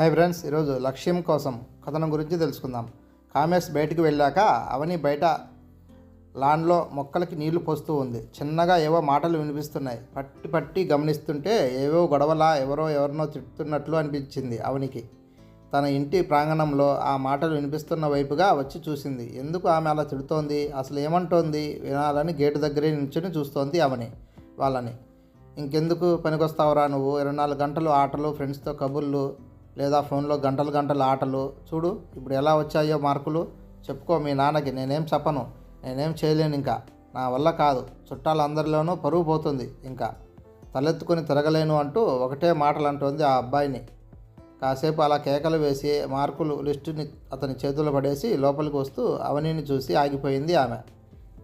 Hi friends ఈరోజు లక్ష్యం కోసం కథనం గురించి తెలుసుకుందాం. కామేష్ బయటికి వెళ్ళాక అవని బయట లాన్లో మొక్కలకి నీళ్ళు పోస్తూ ఉంది. చిన్నగా ఏవో మాటలు వినిపిస్తున్నాయి. పట్టి పట్టి గమనిస్తుంటే ఏవో గొడవలా ఎవరో ఎవరినో తిట్టుతున్నట్లు అనిపించింది అవనికి. తన ఇంటి ప్రాంగణంలో ఆ మాటలు వినిపిస్తున్న వైపుగా వచ్చి చూసింది. ఎందుకు ఆమె అలా తిడుతోంది? అసలు ఏమంటోంది? వినాలని గేటు దగ్గరే నిల్చొని చూస్తోంది అవని వాళ్ళని. ఇంకెందుకు పనికొస్తావురా నువ్వు? ఇరవై నాలుగు గంటలు ఆటలు ఫ్రెండ్స్తో కబుర్లు లేదా ఫోన్లో గంటలు గంటలు ఆటలు. చూడు ఇప్పుడు ఎలా వచ్చాయో మార్కులు. చెప్పుకో మీ నాన్నకి నేనేం చెప్పను నేనేం చేయలేను ఇంకా. నా వల్ల కాదు చుట్టాలందరిలోనూ పరువు పోతుంది ఇంకా. తలెత్తుకొని తిరగలేను అంటూ ఒకటే మాటలు అంటుంది ఆ అబ్బాయిని. కాసేపు అలా కేకలు వేసి మార్కులు లిస్టుని అతని చేతులు పడేసి లోపలికి వస్తూ అవనీని చూసి ఆగిపోయింది ఆమె.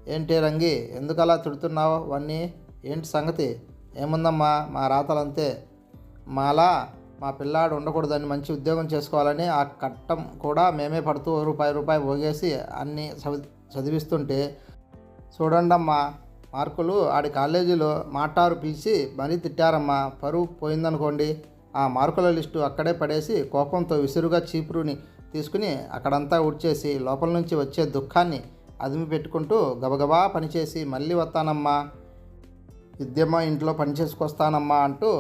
ఏంటి రంగి ఎందుకలా తిడుతున్నావు అవన్నీ ఏంటి సంగతి? ఏముందమ్మా మా రాతలంతే. మాలా? మా పిల్లాడు ఉండకూడదని మంచి ఉద్యోగం చేసుకోవాలని ఆ కట్టం కూడా మేమే పడుతూ రూపాయి రూపాయి పోగేసి అన్ని చదివిస్తుంటే చూడండమ్మా మార్కులు ఆడి కాలేజీలో మాటారు పిలిచి మరీ తిట్టారమ్మా పరువు పోయిందనుకోండి. ఆ మార్కుల లిస్టు అక్కడే పడేసి కోపంతో విసురుగా చీపురుని తీసుకుని అక్కడంతా ఉడ్చేసి లోపల నుంచి వచ్చే దుఃఖాన్ని అదిమి పెట్టుకుంటూ గబగబా పనిచేసి మళ్ళీ వస్తానమ్మా. విద్యమ్మ ఇంట్లో పని చేసుకొస్తానమ్మా అంటూ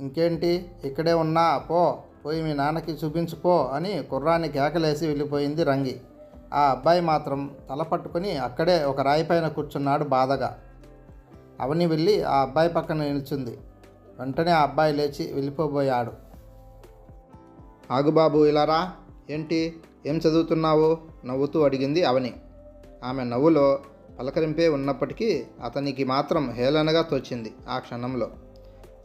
ఇంకేంటి? ఇక్కడే ఉన్నా పో పోయి మీ నాన్నకి చూపించుకో అని కుర్రాన్ని కేకలేసి వెళ్ళిపోయింది రంగి. ఆ అబ్బాయి మాత్రం తల పట్టుకుని అక్కడే ఒక రాయి పైన కూర్చున్నాడు బాధగా. అవని వెళ్ళి ఆ అబ్బాయి పక్కన నిల్చుంది. వెంటనే ఆ అబ్బాయి లేచి వెళ్ళిపోబోయాడు. ఆగుబాబు ఇలారా ఏంటి? ఏం చదువుతున్నావు? నవ్వుతూ అడిగింది అవని. ఆమె నవ్వులో పలకరింపే ఉన్నప్పటికీ అతనికి మాత్రం హేళనగా తోచింది ఆ క్షణంలో.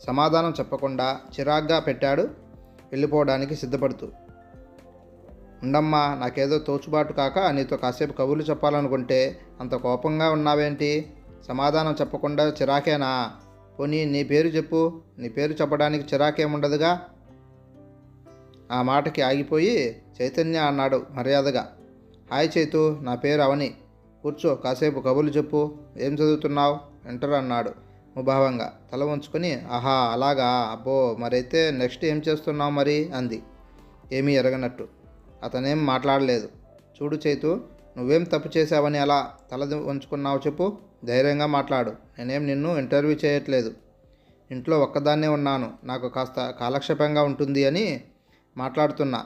సమాధానం చెప్పకుండా చిరాగ్గా పెట్టాడు వెళ్ళిపోవడానికి సిద్ధపడుతూ. ఉండమ్మా నాకేదో తోచుబాటు కాక నీతో కాసేపు కబుర్లు చెప్పాలనుకుంటే అంత కోపంగా ఉన్నావేంటి? సమాధానం చెప్పకుండా చిరాకేనా? పోనీ నీ పేరు చెప్పు నీ పేరు చెప్పడానికి చిరాకేముండదుగా? ఆ మాటకి ఆగిపోయి చైతన్య అన్నాడు మర్యాదగా. హాయ్ చైతు నా పేరు అవని. కూర్చో కాసేపు కబుర్లు చెప్పు. ఏం చదువుతున్నావు? ఇంటర్ అన్నాడు. ముభావంగా తల వంచుకొని ఆహా అలాగా? అబ్బో మరైతే నెక్స్ట్ ఏం చేస్తున్నావు మరి? అంది. ఏమీ ఎరగనట్టు. అతనేం మాట్లాడలేదు. చూడు చేతు నువ్వేం తప్పు చేశావని అలా తల వంచుకున్నావు చెప్పు. ధైర్యంగా మాట్లాడు. నేనేం నిన్ను ఇంటర్వ్యూ చేయట్లేదు. ఇంట్లో ఒక్కదాన్నే ఉన్నాను. నాకు కాస్త కాలక్షేపంగా ఉంటుంది అని మాట్లాడుతున్నా.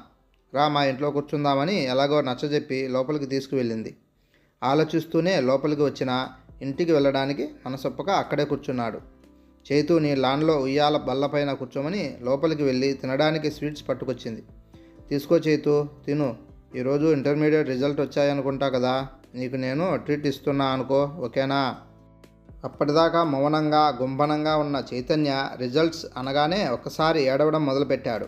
రా మా ఇంట్లో కూర్చుందామని ఎలాగో నచ్చజెప్పి లోపలికి తీసుకువెళ్ళింది. ఆలోచిస్తూనే లోపలికి వచ్చిన ఇంటికి వెళ్ళడానికి మనసొప్పక అక్కడే కూర్చున్నాడు. చేతు నీ లాన్లో ఉయ్యాల బల్లపైన కూర్చోమని లోపలికి వెళ్ళి తినడానికి స్వీట్స్ పట్టుకొచ్చింది. తీసుకో చేతు తిను. ఈరోజు ఇంటర్మీడియట్ రిజల్ట్ వచ్చాయనుకుంటా కదా నీకు నేను ట్రీట్ ఇస్తున్నా అనుకో ఓకేనా? అప్పటిదాకా మౌనంగా గుంభనంగా ఉన్న చైతన్య రిజల్ట్స్ అనగానే ఒక్కసారి ఏడవడం మొదలుపెట్టాడు.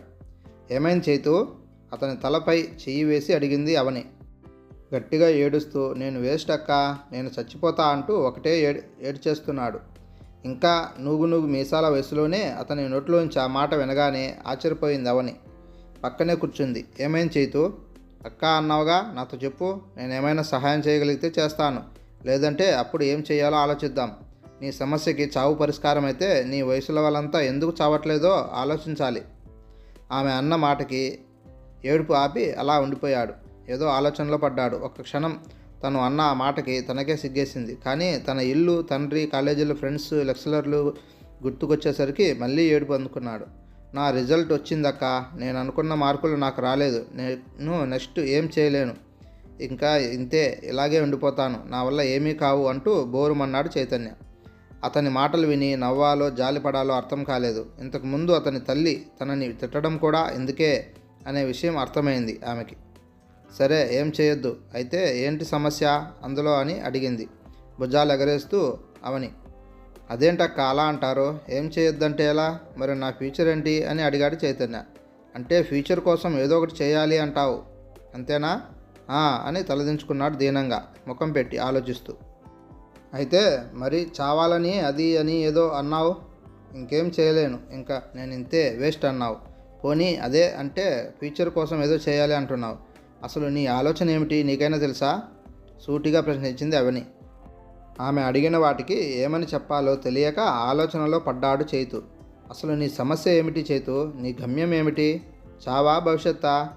ఏమైంది చైతు? అతని తలపై చెయ్యి వేసి అడిగింది అవని. గట్టిగా ఏడుస్తూ నేను వేస్ట్ అక్క నేను చచ్చిపోతా అంటూ ఒకటే ఏడు ఏడ్చేస్తున్నాడు. ఇంకా నూగు నూగు మీసాల వయసులోనే అతని నోట్లోంచి ఆ మాట వినగానే ఆశ్చర్యపోయింది అవని. పక్కనే కూర్చుంది. ఏమైంది చైతు? అక్క అన్నావుగా నాతో చెప్పు నేను ఏమైనా సహాయం చేయగలిగితే చేస్తాను. లేదంటే అప్పుడు ఏం చేయాలో ఆలోచిద్దాం. నీ సమస్యకి చావు పరిష్కారం అయితే నీ వయసుల వాళ్ళంతా ఎందుకు చావట్లేదో ఆలోచించాలి. ఆమె అన్న మాటకి ఏడుపు ఆపి అలా ఉండిపోయాడు. ఏదో ఆలోచనలో పడ్డాడు. ఒక్క క్షణం తను అన్న ఆ మాటకి తనకే సిగ్గేసింది. కానీ తన ఇల్లు తండ్రి కాలేజీలో ఫ్రెండ్స్ లెక్చరర్లు గుర్తుకొచ్చేసరికి మళ్ళీ ఏడుపు అందుకున్నాడు. నా రిజల్ట్ వచ్చిందక్క. నేను అనుకున్న మార్కులు నాకు రాలేదు. నేను నెక్స్ట్ ఏం చేయలేను. ఇంకా ఇంతే. ఇలాగే ఉండిపోతాను. నా వల్ల ఏమీ కావు అంటూ బోరుమన్నాడు చైతన్య. అతని మాటలు విని నవ్వాలో జాలిపడాలో అర్థం కాలేదు. ఇంతకుముందు అతని తల్లి తనని తిట్టడం కూడా ఎందుకే అనే విషయం అర్థమైంది ఆమెకి. సరే ఏం చేయొద్దు. అయితే ఏంటి సమస్య? అందులో అని అడిగింది. భుజాలు ఎగరేస్తూ అవని. అదేంటక్క అలా అంటారు? ఏం చేయొద్దంటే ఎలా? మరి నా ఫ్యూచర్ ఏంటి? అని అడిగాడు చైతన్య. అంటే ఫ్యూచర్ కోసం ఏదో ఒకటి చేయాలి అంటావు. అంతేనా? అని తలదించుకున్నాడు దీనంగా ముఖం పెట్టి ఆలోచిస్తూ. అయితే మరి చావాలని అది అని ఏదో అన్నావు? ఇంకేం చేయలేను. ఇంకా నేను ఇంతే వేస్ట్ అన్నావు. పోనీ అదే అంటే ఫ్యూచర్ కోసం ఏదో చేయాలి అంటున్నావు. అసలు నీ ఆలోచన ఏమిటి? నీకైనా తెలుసా? సూటిగా ప్రశ్నించింది అవని. ఆమె అడిగిన వాటికి ఏమని చెప్పాలో తెలియక ఆలోచనలో పడ్డాడు చేతు. అసలు నీ సమస్య ఏమిటి చేతు? నీ గమ్యం ఏమిటి? చావా భవిష్యత్తా?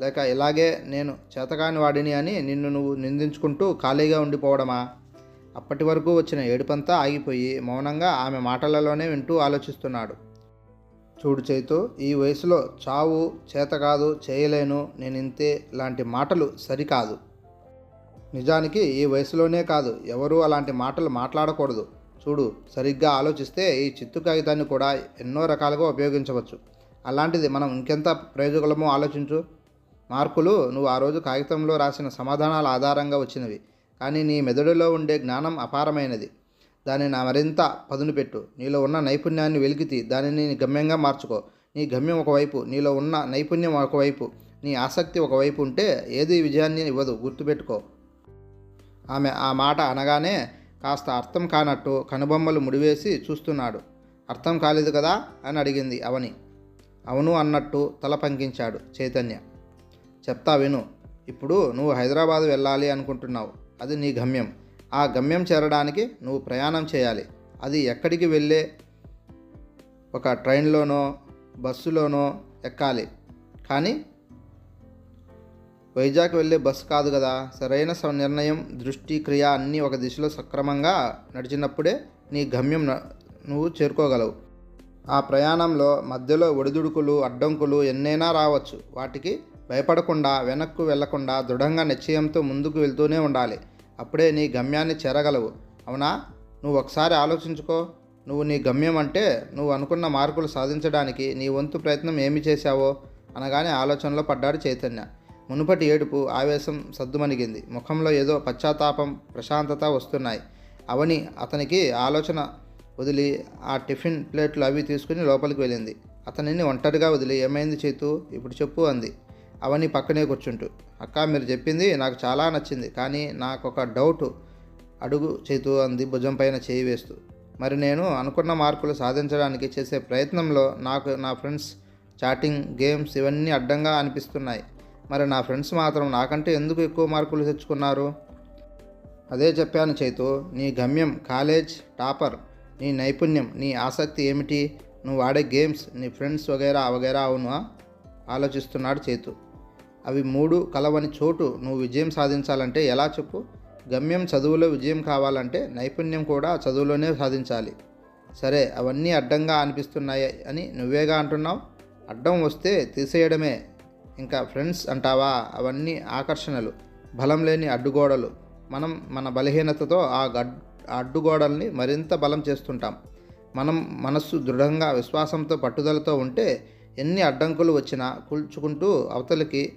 లేక ఇలాగే నేను చేతకాని వాడిని అని నిన్ను నువ్వు నిందించుకుంటూ ఖాళీగా ఉండిపోవడమా? అప్పటి వరకు వచ్చిన ఏడుపంతా ఆగిపోయి మౌనంగా ఆమె మాటలలోనే వింటూ ఆలోచిస్తున్నాడు. చూడు చైతు ఈ వయసులో చావు చేత కాదు చేయలేను నేను ఇంతే లాంటి మాటలు సరికాదు. నిజానికి ఈ వయసులోనే కాదు ఎవరూ అలాంటి మాటలు మాట్లాడకూడదు. చూడు సరిగ్గా ఆలోచిస్తే ఈ చిత్తు కాగితాన్ని కూడా ఎన్నో రకాలుగా ఉపయోగించవచ్చు. అలాంటిది మనం ఇంకెంత ప్రయోజకులమో ఆలోచించు. మార్కులు నువ్వు ఆ రోజు కాగితంలో రాసిన సమాధానాల ఆధారంగా వచ్చినవి. కానీ నీ మెదడులో ఉండే జ్ఞానం అపారమైనది. దానిని మరింత పదును పెట్టు. నీలో ఉన్న నైపుణ్యాన్ని వెలికితి. దానిని గమ్యంగా మార్చుకో. నీ గమ్యం ఒకవైపు నీలో ఉన్న నైపుణ్యం ఒకవైపు నీ ఆసక్తి ఒకవైపు ఉంటే ఏది విజయాన్ని ఇవ్వదు. గుర్తుపెట్టుకో. ఆమె ఆ మాట అనగానే కాస్త అర్థం కానట్టు కనుబొమ్మలు ముడివేసి చూస్తున్నాడు. అర్థం కాలేదు కదా? అని అడిగింది అవని. అవును అన్నట్టు తల పంకించాడు చైతన్య. చెప్తా విను. ఇప్పుడు నువ్వు హైదరాబాద్ వెళ్ళాలి అనుకుంటున్నావు. అది నీ గమ్యం. ఆ గమ్యం చేరడానికి నువ్వు ప్రయాణం చేయాలి. అది ఎక్కడికి వెళ్ళే ఒక ట్రైన్లోనో బస్సులోనో ఎక్కాలి. కానీ వైజాగ్ వెళ్ళే బస్సు కాదు కదా. సరైన స- నిర్ణయం దృష్టి క్రియ అన్నీ ఒక దిశలో సక్రమంగా నడిచినప్పుడే నీ గమ్యం న- నువ్వు చేరుకోగలవు. ఆ ప్రయాణంలో మధ్యలో ఒడిదుడుకులు అడ్డంకులు ఎన్నైనా రావచ్చు. వాటికి భయపడకుండా వెనక్కు వెళ్ళకుండా దృఢంగా నిశ్చయంతో ముందుకు వెళ్తూనే ఉండాలి. అప్పుడే నీ గమ్యాన్ని చేరగలవు. అవునా? నువ్వు ఒకసారి ఆలోచించుకో. నువ్వు నీ గమ్యం అంటే నువ్వు అనుకున్న మార్కులు సాధించడానికి నీ వంతు ప్రయత్నం ఏమి చేశావో అనగానే ఆలోచనలో పడ్డాడు చైతన్య. మునుపటి ఏడుపు ఆవేశం సద్దుమణిగింది. ముఖంలో ఏదో పశ్చాత్తాపం ప్రశాంతత వస్తున్నాయి. అవని అతనికి ఆలోచన వదిలి ఆ టిఫిన్ ప్లేట్లు అవి తీసుకుని లోపలికి వెళ్ళింది. అతనిని ఒంటరిగా వదిలి ఏమైంది చేతు? ఇప్పుడు చెప్పు అంది. అవన్నీ పక్కనే కూర్చుంటూ. అక్క మీరు చెప్పింది నాకు చాలా నచ్చింది కానీ నాకు ఒక డౌట్. అడుగు చేతు అంది భుజం పైన చేయి వేస్తూ. మరి నేను అనుకున్న మార్కులు సాధించడానికి చేసే ప్రయత్నంలో నాకు నా ఫ్రెండ్స్ చాటింగ్ గేమ్స్ ఇవన్నీ అడ్డంగా అనిపిస్తున్నాయి. మరి నా ఫ్రెండ్స్ మాత్రం నాకంటే ఎందుకు ఎక్కువ మార్కులు తెచ్చుకున్నారు? అదే చెప్పాను చైతు నీ గమ్యం కాలేజ్ టాపర్ నీ నైపుణ్యం నీ ఆసక్తి ఏమిటి? నువ్వు ఆడే గేమ్స్ నీ ఫ్రెండ్స్ వగైరా వగైరా అవునా ఆలోచిస్తున్నాడు చేతు. అవి మూడు కలవని చోటు నువ్వు విజయం సాధించాలంటే ఎలా చెప్పు? గమ్యం చదువులో విజయం కావాలంటే నైపుణ్యం కూడా చదువులోనే సాధించాలి. సరే అవన్నీ అడ్డంగా అనిపిస్తున్నాయి అని నువ్వేగా అంటున్నావు? అడ్డం వస్తే తీసేయడమే. ఇంకా ఫ్రెండ్స్ అంటావా? అవన్నీ ఆకర్షణలు బలం లేని అడ్డుగోడలు. మనం మన బలహీనతతో ఆ గడ్ అడ్డుగోడల్ని మరింత బలం చేస్తుంటాం. మనం మనస్సు దృఢంగా విశ్వాసంతో పట్టుదలతో ఉంటే ఎన్ని అడ్డంకులు వచ్చినా కూల్చుకుంటూ అవతలికి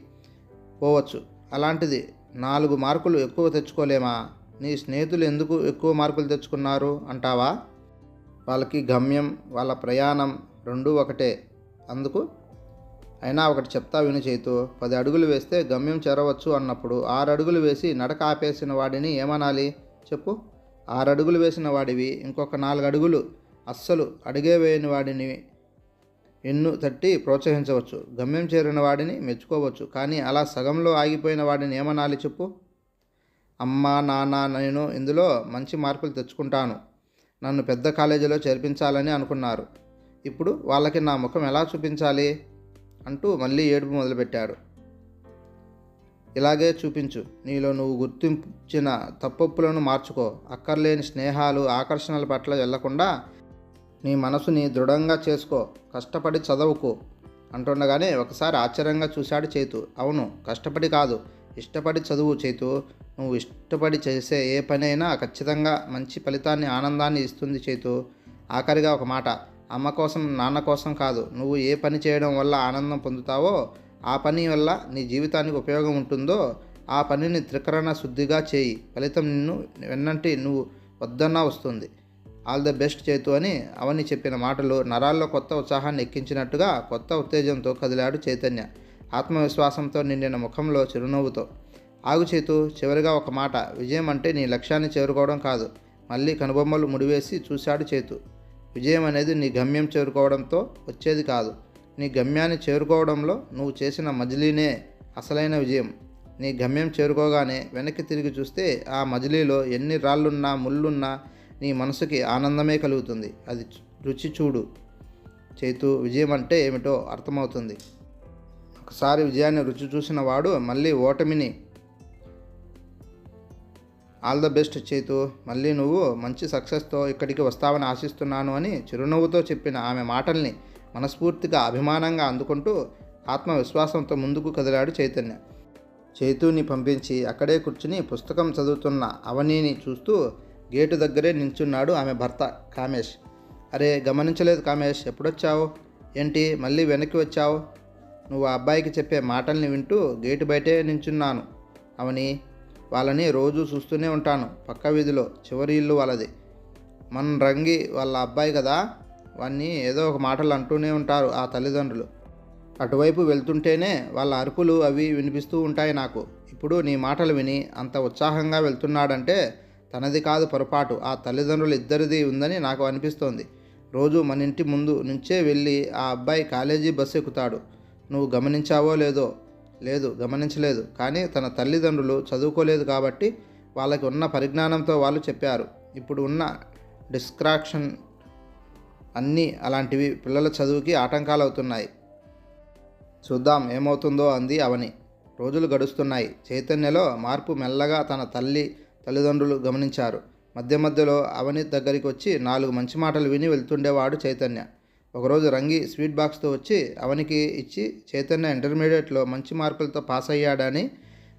పోవచ్చు. అలాంటిది నాలుగు మార్కులు ఎక్కువ తెచ్చుకోలేమా? నీ స్నేహితులు ఎందుకు ఎక్కువ మార్కులు తెచ్చుకున్నారు అంటావా? వాళ్ళకి గమ్యం వాళ్ళ ప్రయాణం రెండూ ఒకటే. అందుకు అయినా ఒకటి చెప్తా విని చేతు పది అడుగులు వేస్తే గమ్యం చేరవచ్చు అన్నప్పుడు ఆరు అడుగులు వేసి నడక ఆపేసిన వాడిని ఏమనాలి? చెప్పు. ఆరు అడుగులు వేసిన వాడివి ఇంకొక నాలుగు అడుగులు అస్సలు అడిగే వేయని వాడిని ఎన్ను తట్టి ప్రోత్సహించవచ్చు. గమ్యం చేరిన వాడిని మెచ్చుకోవచ్చు. కానీ అలా సగంలో ఆగిపోయిన వాడిని ఏమనాలి చెప్పు? అమ్మ నాన్న నేను ఇందులో మంచి మార్కులు తెచ్చుకుంటాను. నన్ను పెద్ద కాలేజీలో చేర్పించాలని అనుకున్నారు. ఇప్పుడు వాళ్ళకి నా ముఖం ఎలా చూపించాలి? అంటూ మళ్ళీ ఏడుపు మొదలుపెట్టాడు. ఇలాగే చూపించు. నీలో నువ్వు గుర్తించిన తప్పొప్పులను మార్చుకో. అక్కర్లేని స్నేహాలు ఆకర్షణల పట్ల వెళ్ళకుండా నీ మనసుని దృఢంగా చేసుకో కష్టపడి చదవుకో అంటుండగానే ఒకసారి ఆశ్చర్యంగా చూశాడు చేతు. అవును కష్టపడి కాదు ఇష్టపడి చదువు చేతు. నువ్వు ఇష్టపడి చేసే ఏ పనైనా ఖచ్చితంగా మంచి ఫలితాన్ని ఆనందాన్ని ఇస్తుంది చేతు. ఆఖరిగా ఒక మాట అమ్మ కోసం నాన్న కోసం కాదు నువ్వు ఏ పని చేయడం వల్ల ఆనందం పొందుతావో ఆ పని వల్ల నీ జీవితానికి ఉపయోగం ఉంటుందో ఆ పనిని త్రికరణ శుద్ధిగా చేయి. ఫలితం నిన్ను వెన్నంటి నువ్వు వద్దన్నా వస్తుంది. ఆల్ ద బెస్ట్ చేతు అని అవని చెప్పిన మాటలు నరాల్లో కొత్త ఉత్సాహాన్ని ఎక్కించినట్టుగా కొత్త ఉత్తేజంతో కదిలాడు చైతన్య. ఆత్మవిశ్వాసంతో నిండిన ముఖంలో చిరునవ్వుతో. ఆగు చేతు చివరిగా ఒక మాట. విజయం అంటే నీ లక్ష్యాన్ని చేరుకోవడం కాదు. మళ్ళీ కనుబొమ్మలు ముడివేసి చూశాడు చేతు. విజయం అనేది నీ గమ్యం చేరుకోవడంతో వచ్చేది కాదు. నీ గమ్యాన్ని చేరుకోవడంలో నువ్వు చేసిన మజిలీనే అసలైన విజయం. నీ గమ్యం చేరుకోగానే వెనక్కి తిరిగి చూస్తే ఆ మజిలీలో ఎన్ని రాళ్ళున్నా ముళ్ళున్నా నీ మనసుకి ఆనందమే కలుగుతుంది. అది రుచి చూడు. చేతు విజయం అంటే ఏమిటో అర్థమవుతుంది. ఒకసారి విజయాన్ని రుచి చూసిన వాడు మళ్ళీ ఓటమిని. ఆల్ ద బెస్ట్ చేతు మళ్ళీ నువ్వు మంచి సక్సెస్తో ఇక్కడికి వస్తావని ఆశిస్తున్నాను అని చిరునవ్వుతో చెప్పిన ఆమె మాటల్ని మనస్ఫూర్తిగా అభిమానంగా అందుకుంటూ ఆత్మవిశ్వాసంతో ముందుకు కదిలాడు చైతన్య. చేతుని పంపించి అక్కడే కూర్చుని పుస్తకం చదువుతున్న అవనీని చూస్తూ గేటు దగ్గరే నించున్నాడు ఆమె భర్త కామేష్. అరే గమనించలేదు కామేష్ ఎప్పుడొచ్చావు? ఏంటి మళ్ళీ వెనక్కి వచ్చావు? నువ్వు ఆ అబ్బాయికి చెప్పే మాటల్ని వింటూ గేటు బయటే నించున్నాను. అవని వాళ్ళని రోజు చూస్తూనే ఉంటాను పక్క వీధిలో చివరి ఇల్లు వాళ్ళది. మన రంగి వాళ్ళ అబ్బాయి కదా వాన్ని ఏదో ఒక మాటలు అంటూనే ఉంటారు ఆ తల్లిదండ్రులు. అటువైపు వెళ్తుంటేనే వాళ్ళ అరుపులు అవి వినిపిస్తూ ఉంటాయి నాకు. ఇప్పుడు నీ మాటలు విని అంత ఉత్సాహంగా వెళ్తున్నాడంటే తనది కాదు పొరపాటు. ఆ తల్లిదండ్రులు ఇద్దరిది ఉందని నాకు అనిపిస్తోంది. రోజు మన ఇంటి ముందు నుంచే వెళ్ళి ఆ అబ్బాయి కాలేజీ బస్సు ఎక్కుతాడు. నువ్వు గమనించావో లేదో? లేదు గమనించలేదు. కానీ తన తల్లిదండ్రులు చదువుకోలేదు కాబట్టి వాళ్ళకి ఉన్న పరిజ్ఞానంతో వాళ్ళు చెప్పారు. ఇప్పుడు ఉన్న డిస్క్రాక్షన్ అన్నీ అలాంటివి పిల్లల చదువుకి ఆటంకాలు అవుతున్నాయి చూద్దాం ఏమవుతుందో అంది అవని. రోజులు గడుస్తున్నాయి. చైతన్యలో మార్పు మెల్లగా తన తల్లి తల్లిదండ్రులు గమనించారు. మధ్య మధ్యలో అవని దగ్గరికి వచ్చి నాలుగు మంచి మాటలు విని వెళ్తుండేవాడు చైతన్య. ఒకరోజు రంగి స్వీట్ బాక్స్తో వచ్చి అవనికి ఇచ్చి చైతన్య ఇంటర్మీడియట్లో మంచి మార్కులతో పాస్ అయ్యాడని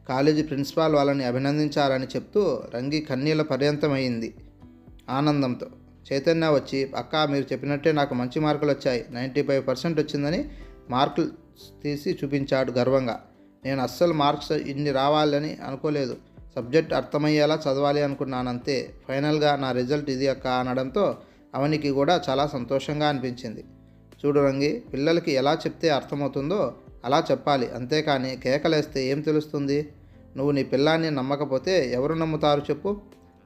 కాలేజీ ప్రిన్సిపాల్ వాళ్ళని అభినందించారని చెప్తూ రంగి కన్నీళ్ళ పర్యంతమైంది ఆనందంతో. చైతన్య వచ్చి అక్క మీరు చెప్పినట్టే నాకు మంచి మార్కులు వచ్చాయి. నైంటీ ఫైవ్ పర్సెంట్ వచ్చిందని మార్కులు తీసి చూపించాడు గర్వంగా. నేను అస్సలు మార్క్స్ ఇన్ని రావాలని అనుకోలేదు. సబ్జెక్ట్ అర్థమయ్యేలా చదవాలి అనుకున్నానంతే ఫైనల్గా నా రిజల్ట్ ఇది అక్క అనడంతో అవనికి కూడా చాలా సంతోషంగా అనిపించింది. చూడు రంగి పిల్లలకి ఎలా చెప్తే అర్థమవుతుందో అలా చెప్పాలి. అంతేకాని కేకలేస్తే ఏం తెలుస్తుంది? నువ్వు నీ పిల్లాన్ని నమ్మకపోతే ఎవరు నమ్ముతారు చెప్పు.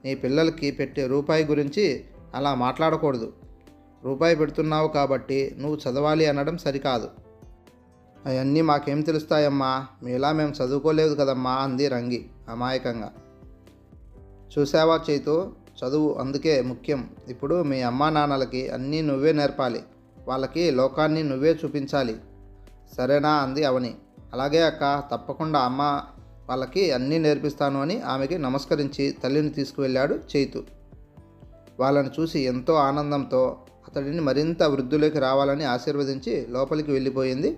నీ పిల్లలకి పెట్టే రూపాయి గురించి అలా మాట్లాడకూడదు. రూపాయి పెడుతున్నావు కాబట్టి నువ్వు చదవాలి అనడం సరికాదు. అవన్నీ మాకేం తెలుస్తాయమ్మా? మీలా మేము చదువుకోలేదు కదమ్మా అంది రంగి అమాయకంగా. చూసావా చేతు? చదువు అందుకే ముఖ్యం. ఇప్పుడు మీ అమ్మా నాన్నలకి అన్నీ నువ్వే నేర్పాలి. వాళ్ళకి లోకాన్ని నువ్వే చూపించాలి. సరేనా అంది అవని. అలాగే అక్క తప్పకుండా అమ్మ వాళ్ళకి అన్నీ నేర్పిస్తాను అని ఆమెకి నమస్కరించి తల్లిని తీసుకువెళ్ళాడు చేతు. వాళ్ళని చూసి ఎంతో ఆనందంతో అతడిని మరింత వృద్ధులోకి రావాలని ఆశీర్వదించి లోపలికి వెళ్ళిపోయింది